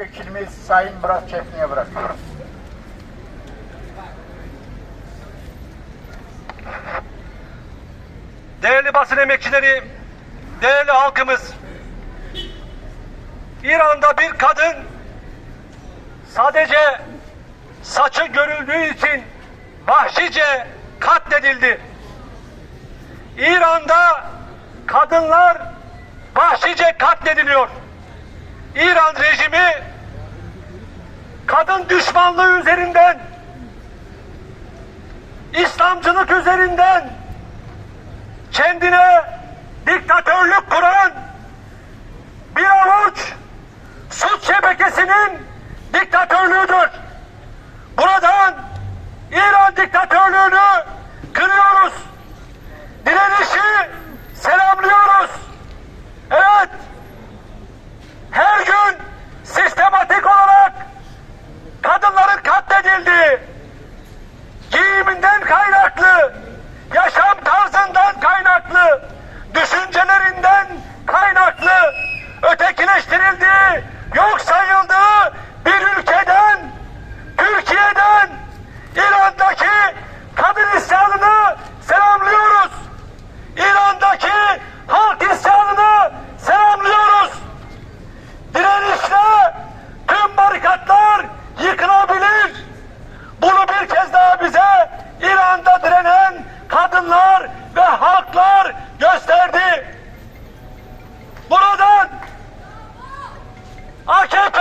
Vekilimiz Sayın Murat Çetin'e bırakıyorum. Değerli basın emekçileri, değerli halkımız, İran'da bir kadın sadece saçı görüldüğü için vahşice katledildi. İran'da kadınlar vahşice katlediliyor. İran rejimi kadın düşmanlığı üzerinden, İslamcılık üzerinden kendine diktatörlük kuran bir avuç suç şebekesinin diktatörlüğüdür. Buradan İran diktatörlüğünü giyiminden kaynaklı, yaşam tarzından kaynaklı, düşüncelerinden kaynaklı, ötekileştirildiği, kadınlar ve halklar gösterdi. Buradan AKP'ye,